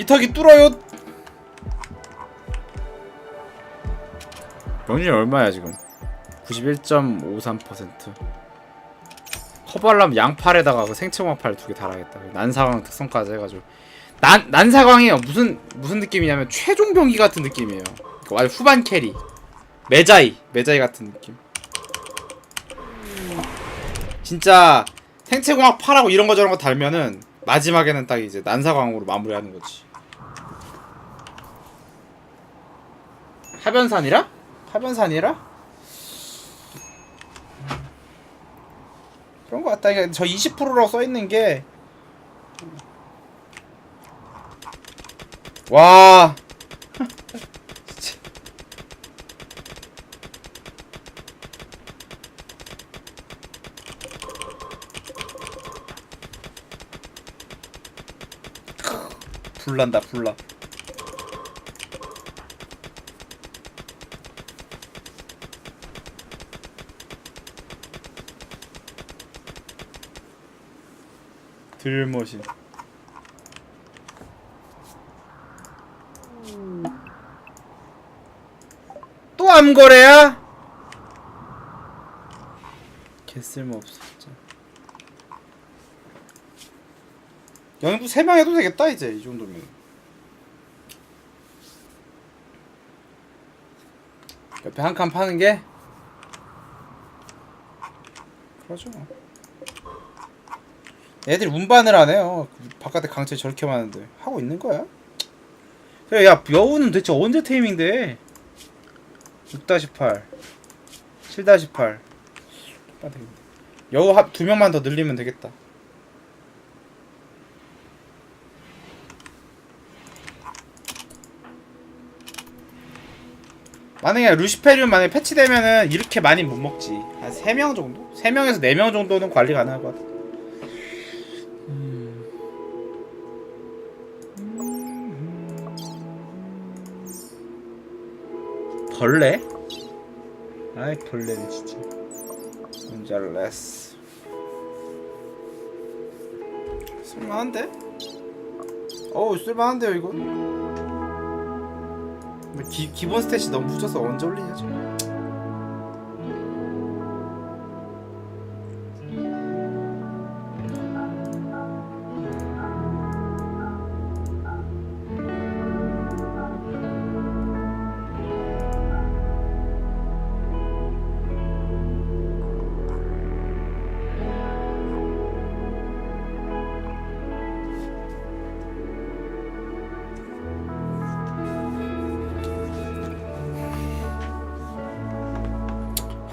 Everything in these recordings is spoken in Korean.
미터기 뚫어요. 명률이 얼마야 지금? 91.53%. 커버하려면 양팔에다가 그 생체광팔 두 개 달아야겠다. 난사광 특성까지 해가지고 난 난사광이요 무슨 무슨 느낌이냐면 최종 병기 같은 느낌이에요. 그 아주 후반 캐리 메자이 메자이 같은 느낌. 진짜 생체광학 팔하고 이런 거 저런 거 달면은 마지막에는 딱 이제 난사광으로 마무리하는 거지. 하변산이라? 하변산이라? 그런 거 같다. 저 20%라고 써 있는 게 와. 불난다 불나. 들머신. 또 암거래야? 개쓸모 없어 진짜. 연부 3명 해도 되겠다 이제 이 정도면. 옆에 한 칸 파는 게 그러죠. 애들이 운반을 안 해요. 바깥에 강철 저렇게 많은데 하고 있는 거야? 야 여우는 대체 언제 테이밍돼? 6-8 7-8 여우 한, 두 명만 더 늘리면 되겠다 만약에 루시페리움 만약에 패치되면은 이렇게 많이 못 먹지 한 3명 정도? 3명에서 4명 정도는 관리 가능할 것 같아 벌레? 아이 벌레는 진짜 곤잘레스 쓸만한데? 어우 쓸만한데요 이거 근데 기, 기본 스탯이 너무 붙여서 언제 올리냐 지금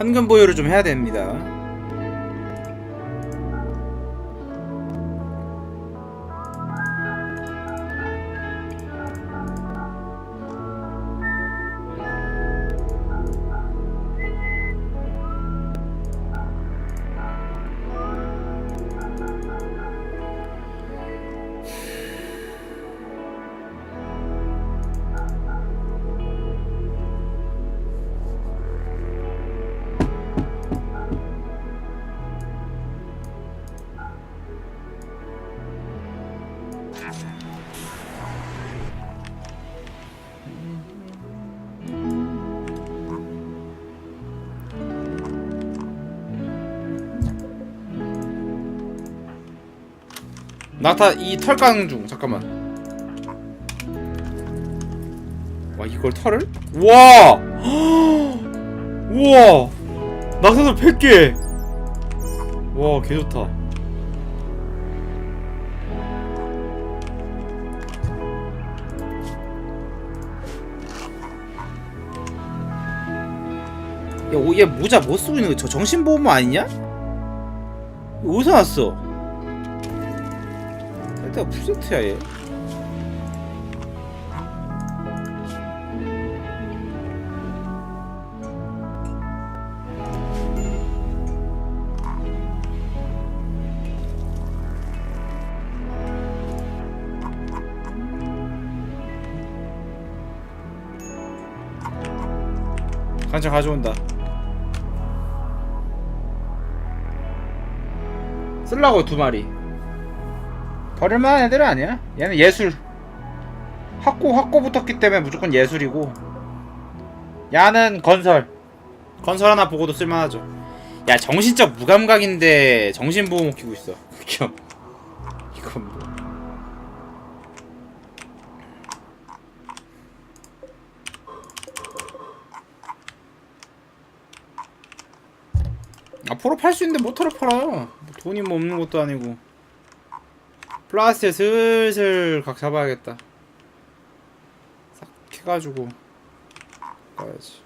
현금 보유를 좀 해야 됩니다 낙타 이 털 까는 중 잠깐만 와 이걸 털을? 우와 우와 낙타들 100개 와 개좋다 야, 오, 얘 모자 뭐 쓰고 있는 거야? 저 정신보호모 아니냐? 어디서 났어? 일단 풀세트야 얘. 간장 가져온다. 쓸라고 두 마리. 버릴만한 애들은 아니야. 얘는 예술. 확고 확고 붙었기 때문에 무조건 예술이고. 야는 건설. 건설 하나 보고도 쓸만하죠. 야 정신적 무감각인데 정신보호 못 키고 있어. 그겸 이건 뭐. 앞으로 팔 수 있는데 못하러 팔아 뭐 돈이 뭐 없는 것도 아니고 플라스틱 슬슬 각 잡아야겠다. 싹 해가지고 가야지.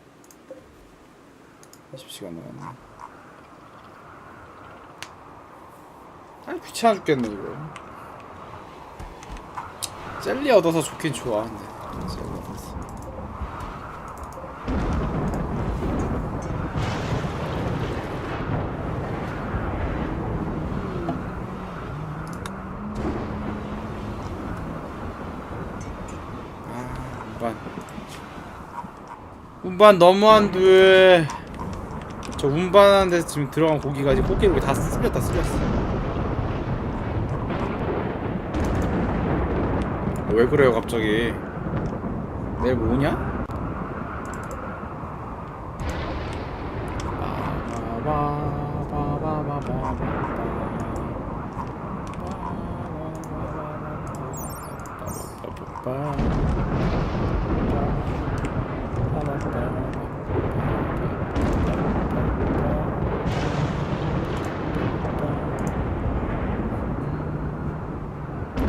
20시간 남았네. 아니 귀찮아 죽겠네 이거. 젤리 얻어서 좋긴 좋아 근데. 젤리 얻어서 운반 운반 너무한데 저 운반하는 데서 지금 들어간 고기가 이제 꽃게 고기 다 쓸렸다 쓸렸어 왜 그래요 갑자기 내일 뭐냐?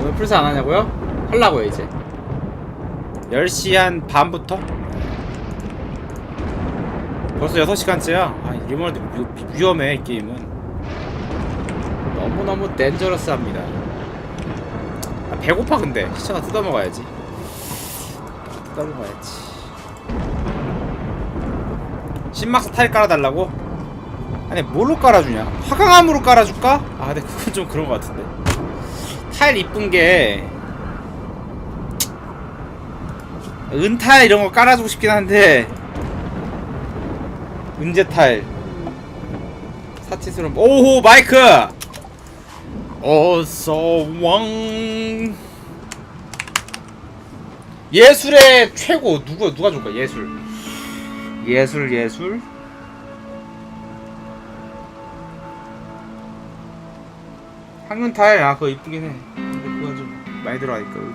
오늘 풀사 안 하냐고요? 하려고요 이제. 10시 한 반부터? 벌써 6시간째야. 아 이번에도 위- 위험해 이 게임은. 너무너무 댄저러스합니다. 아, 배고파 근데. 시청아 뜯어먹어야지. 뜯어먹어야지. 신막사 타일 깔아달라고? 아니 뭘로 깔아주냐? 화강암으로 깔아줄까? 아 근데 그건 좀 그런 것 같은데 타일 이쁜 게 은타일 이런 거 깔아주고 싶긴 한데 타일. 사치스러운 오호 마이크! 어서 왕. 예술의 최고. 누구 누가 줄까? 예술. 예술 예술 황금 아 그거 이쁘긴 해. 근데 그건 좀 많이 들어가니까 여기.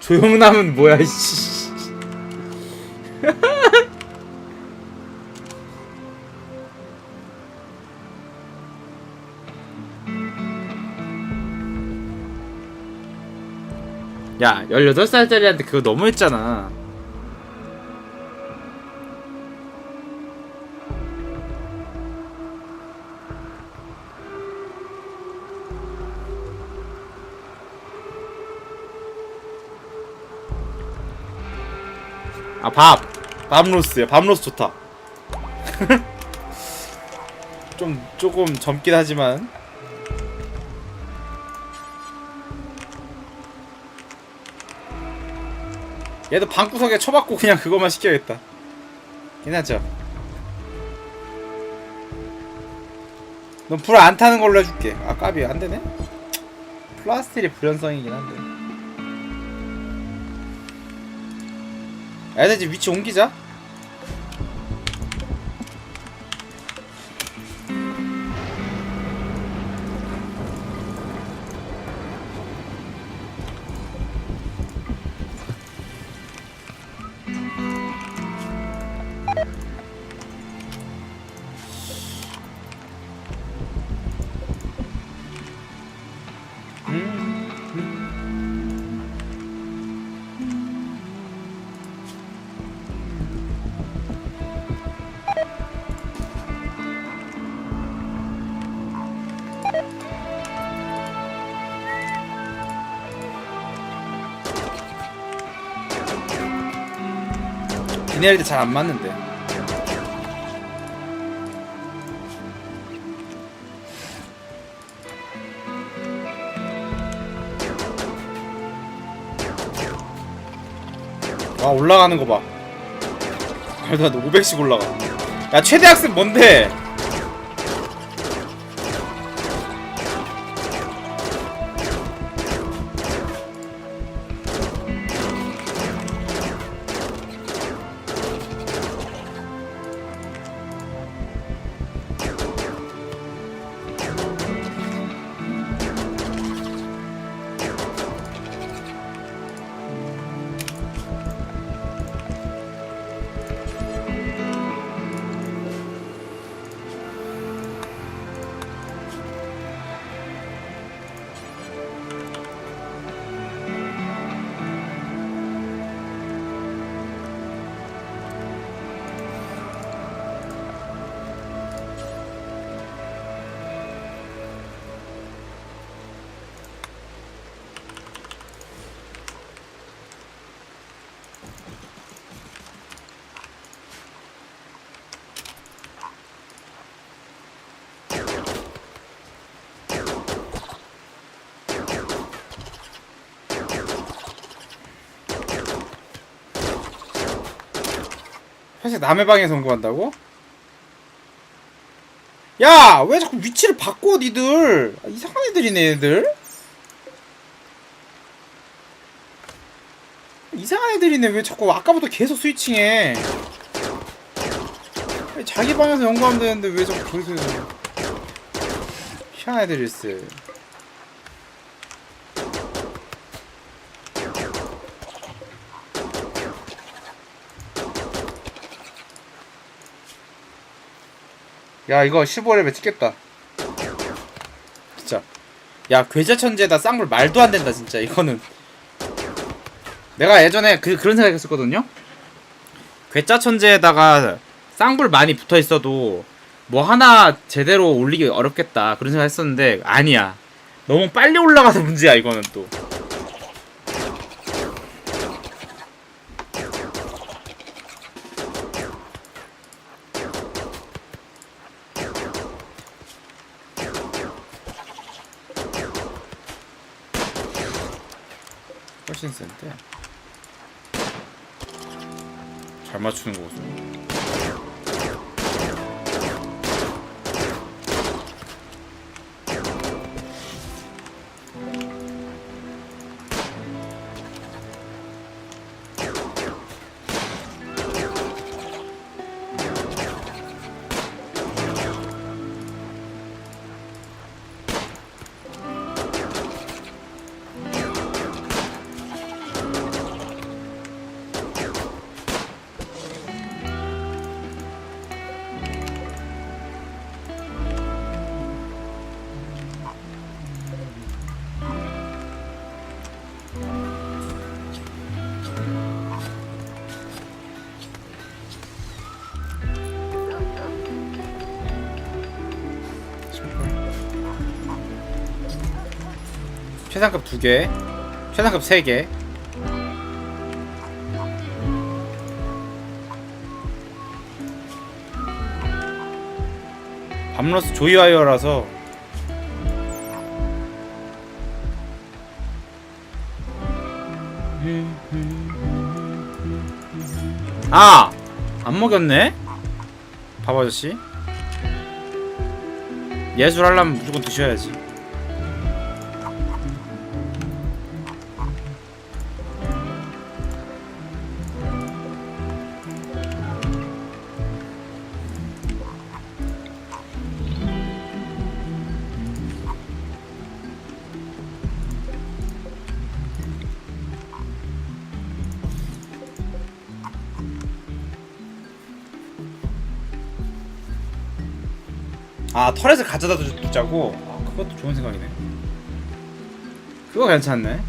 조용남은 뭐야 씨. 야 18살짜리한테 그거 너무했잖아 아 밥! 밥 로스야. 밥 로스 좋다. 좀 조금 젊긴 하지만. 얘도 방구석에 쳐박고 그냥 그것만 시켜야겠다. 괜찮죠? 넌 불 안 타는 걸로 해줄게. 아 까비. 안되네? 플라스틱이 불연성이긴 한데 애들 집 위치 옮기자 비내릴 때잘 안 맞는데. 와 올라가는 거봐. 말도 안돼 500씩 올라가. 야 최대 학습 뭔데 회색 남의 방에서 연구한다고? 야! 왜 자꾸 위치를 바꿔 니들 아, 이상한 애들이네 애들 이상한 애들이네 왜 자꾸 아까부터 계속 스위칭해 자기 방에서 연구하면 되는데 왜 자꾸 저기서 희한한 애들이 있 야 이거 15레벨 찍겠다. 진짜. 야 괴자천재다. 쌍물 말도 안 된다 진짜 이거는. 내가 예전에 그 그런 생각 했었거든요? 괴짜천재에다가 쌍불 많이 붙어 있어도 뭐 하나 제대로 올리기 어렵겠다. 그런 생각 했었는데 아니야. 너무 빨리 올라가서 문제야 이거는 또 훨씬 센데 잘 맞추는 거 보소 최상급 2개 최상급 3개 밤러스 조이와이어라서 아! 안 먹였네? 밥 아저씨 예술 하려면 무조건 드셔야지 아 털에서 가져다 두- 두자고? 아 그것도 좋은 생각이네 그거 괜찮네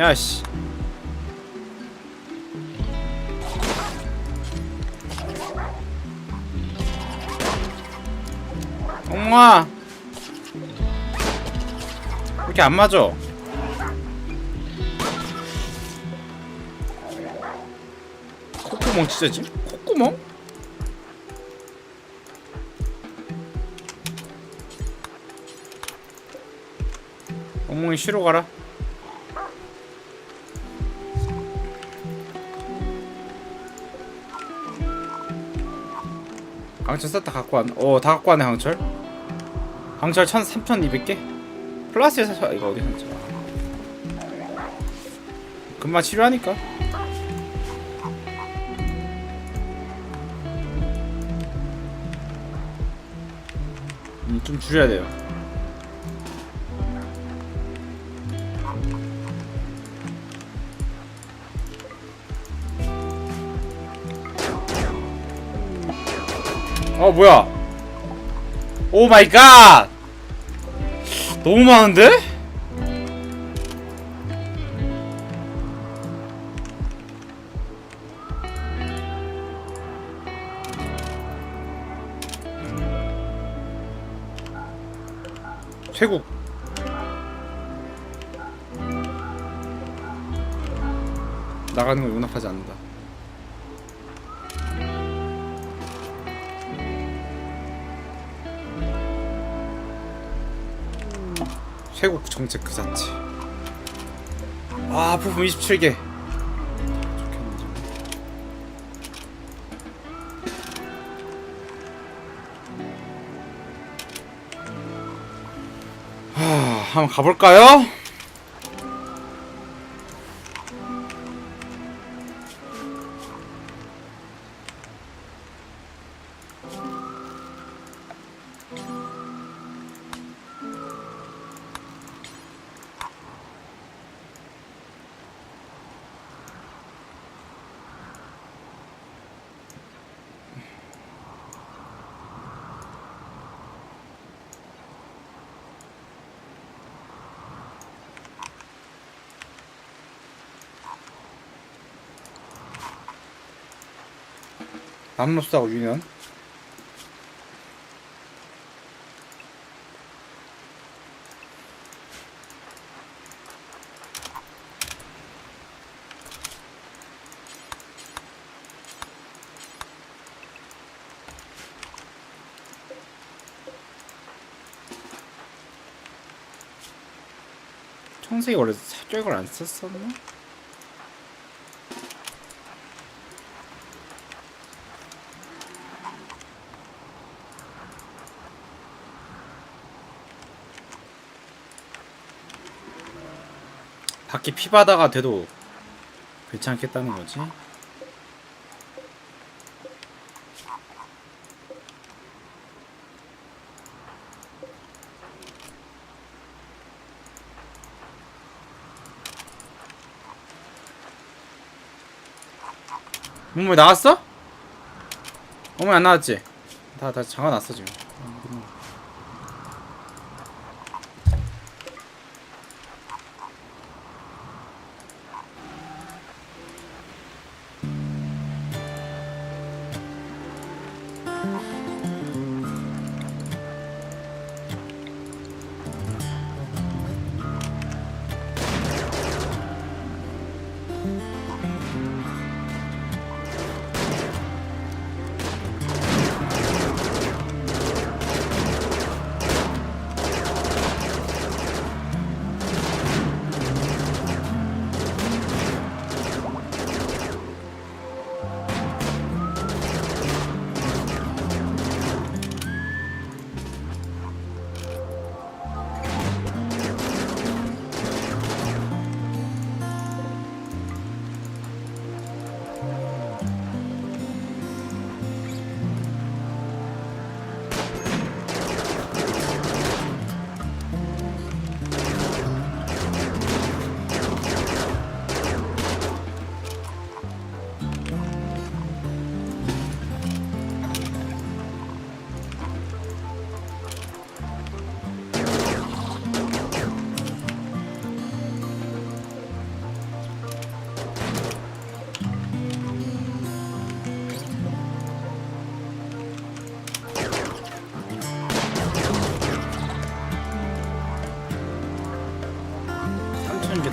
야씨 엄마 왜 이렇게 안 맞아 콧구멍 찢어지? 콧구멍? 엉덩이 쉬러 가라 강철 쌌다 갖고 왔네 어다 갖고 왔네 강철. 강철 1 3200개? 플러스에서 사- 이거 어디 샀지? 금방 치료하니까. 음, 좀 줄여야 돼요 어 뭐야? 오 마이 갓! 너무 많은데? 태국. 나가는 걸 용납하지 않는다. 쇄국 정책 그 자체. 아 부품 27개. 하, 한번 가볼까요? 남로스하고 유년 청색이 원래 사격을 안 썼었나? 밖에 피바다가 돼도 괜찮겠다는 거지. 어머니 나왔어? 어머니 안 나왔지? 다, 다 잠가놨어 지금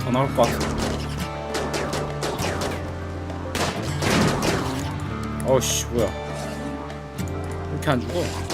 더 나올 것 같아. 어씨 뭐야? 이렇게 안 죽어?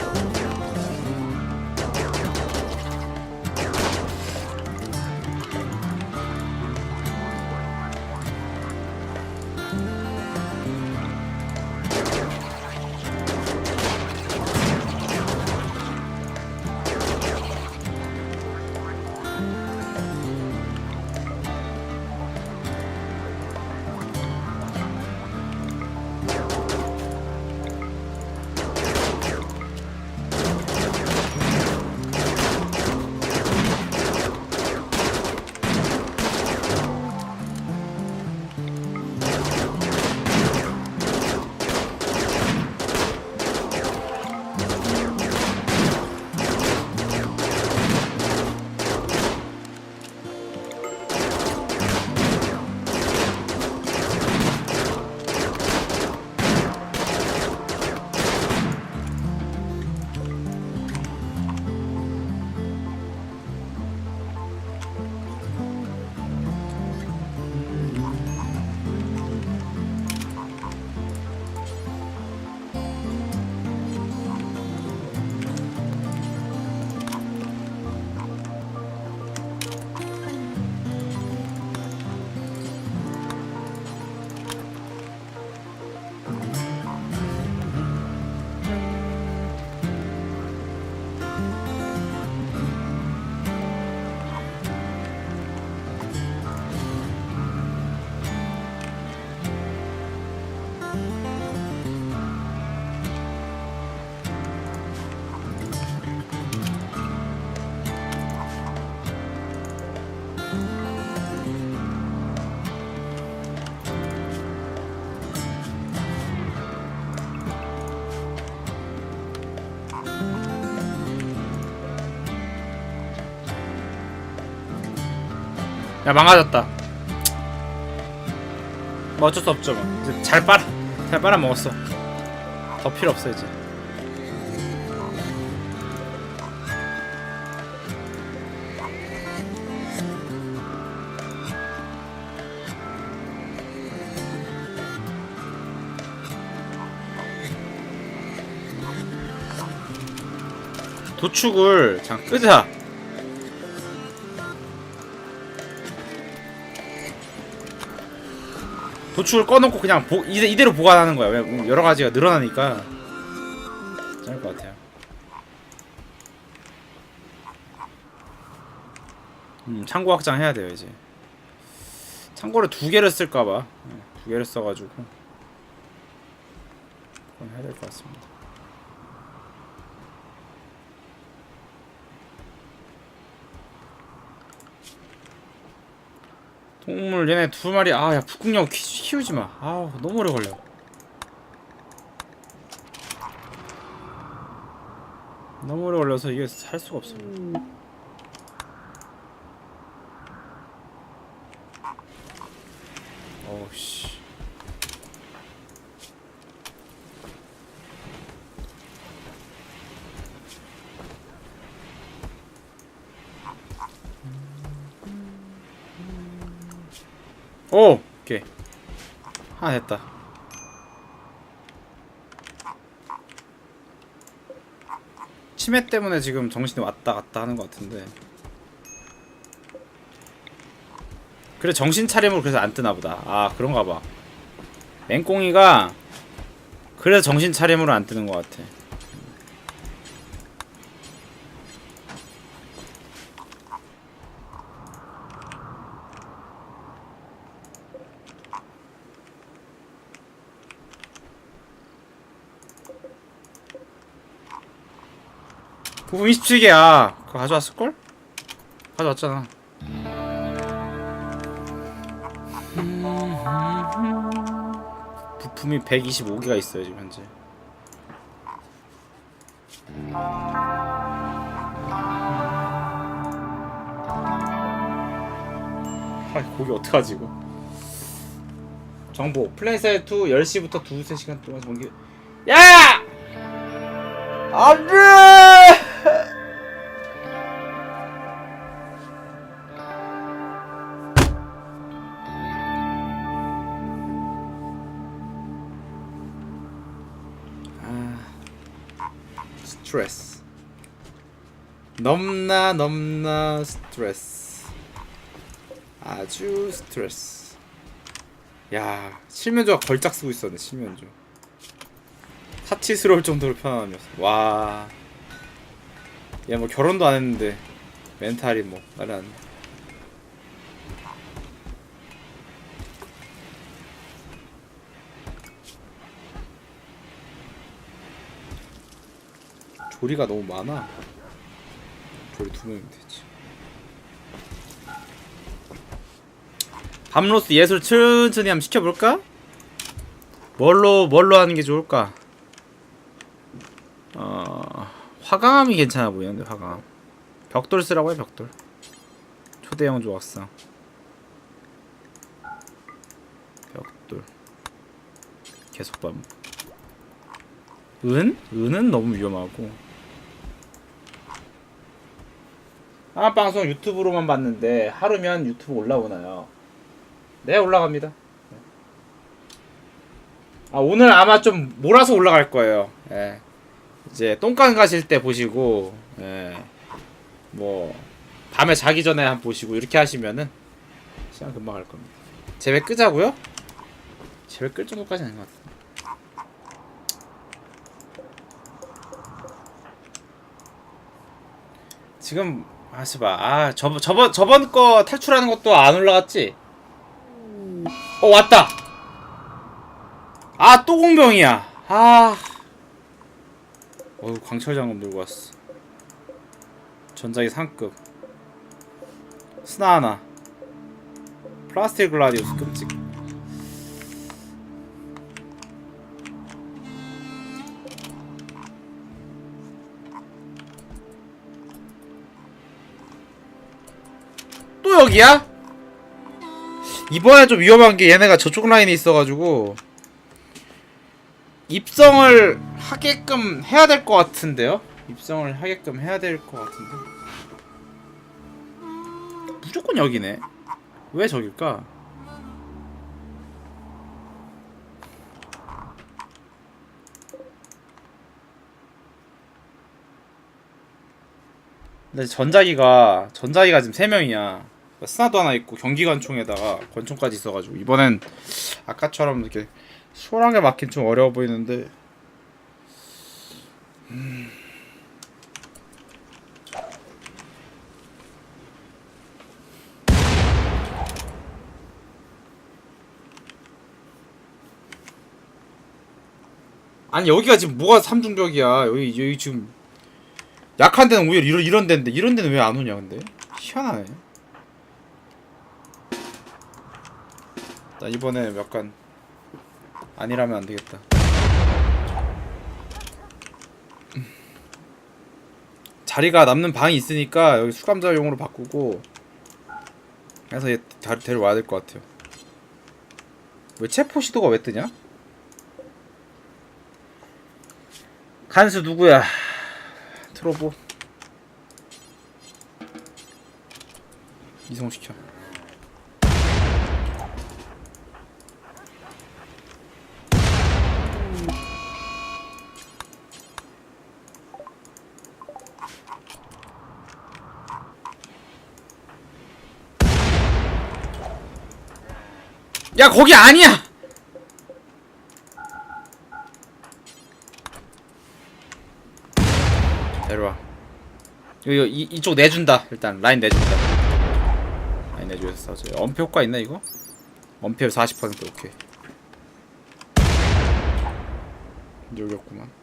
야 망가졌다. 뭐 어쩔 수 없죠 뭐. 이제 잘 빨아 잘 빨아 먹었어. 더 필요 없어 이제. 도축을 잠깐. 끄자 도축을 꺼놓고 그냥 보, 이대, 이대로 보관하는 거야. 왜 여러 가지가 늘어나니까 괜찮을 것 같아요. 음, 창고 확장 해야 돼요 이제. 창고를 두 개를 쓸까봐 네, 두 개를 써가지고 그건 해야 될 것 같습니다. 동물 얘네 두 마리 아야 북극령 키, 키우지 마. 아우 너무 오래 걸려. 너무 오래 걸려서 이게 살 수가 없어. 어우 씨. 오! 오케이. 하나 됐다. 치매 때문에 지금 정신이 왔다 갔다 하는 것 같은데. 그래 정신 차림으로 그래서 안 뜨나 보다. 아 그런가 봐. 맹꽁이가 그래서 정신 차림으로 안 뜨는 것 같아 부품 27개야 그거 가져왔을걸? 가져왔잖아 부품이 125개가 있어요 지금 현재 아 고기 어떡하지 이거 정보 플랜사이트 10시부터 2, 3시간 동안 전기 야! 안돼! 스트레스. 넘나 넘나 스트레스. 아주 스트레스. 야, 실면조가 걸작 쓰고 있었네, 실면조. 사치스러울 정도로 편안하면서 와. 야, 뭐 결혼도 안 했는데 멘탈이 뭐 말이 안 돼. 조리가 너무 많아. 조리 두 명이면 되지. 밤로스 예술 천천히 한번 시켜볼까? 뭘로 뭘로 하는 게 좋을까? 어 화강암이 괜찮아 보이는데 화강암 벽돌 쓰라고 해 벽돌 초대형 조각상 벽돌 계속 반 은? 은은 너무 위험하고 아 방송 유튜브로만 봤는데 하루면 유튜브 올라오나요? 네 올라갑니다 아 오늘 아마 좀 몰아서 올라갈 거예요 예. 이제 똥간 가실 때 보시고 예. 뭐 밤에 자기 전에 한번 보시고 이렇게 하시면은 시간 금방 갈 겁니다. 제배 끄자고요? 제배 끌 정도까지는 아닌 것 같아. 지금 아시봐 아 저번 저번 저번 거 탈출하는 것도 안 올라갔지? 어 왔다. 아 또 공병이야. 아. 어우 광철 장검 들고 왔어 전자기 상급 스나 하나 플라스틱 글라디우스 끔찍 또 여기야? 이번에 좀 위험한 게 얘네가 저쪽 라인에 있어가지고 입성을 하게끔 해야 될 것 같은데요? 입성을 하게끔 해야 될 것 같은데 무조건 여기네 왜 저길까? 근데 전자기가 전자기가 지금 3명이야 스나도 하나 있고 경기관총에다가 권총까지 있어가지고 이번엔 아까처럼 이렇게 수월하게 막긴 좀 어려워 보이는데 음. 아니 여기가 지금 뭐가 삼중벽이야? 여기 여기 지금 약한 데는 오히려 이런 이런 데인데 이런 데는 왜 안 오냐 근데? 희한하네 나 이번에 약간 아니라면 안 되겠다. 자리가 남는 방이 있으니까 여기 수감자용으로 바꾸고 해서 얘 다- 데려와야 될 것 같아요. 왜 체포 시도가 왜 뜨냐? 간수 누구야? 트로보 이송시켜. 야 거기 아니야. 내려와. 이거 이, 이쪽 내준다. 일단 라인 내준다. 라인 내주면서 싸우자. 엄폐 효과 있나 이거? 엄폐 40% 오케이. 여기였구만.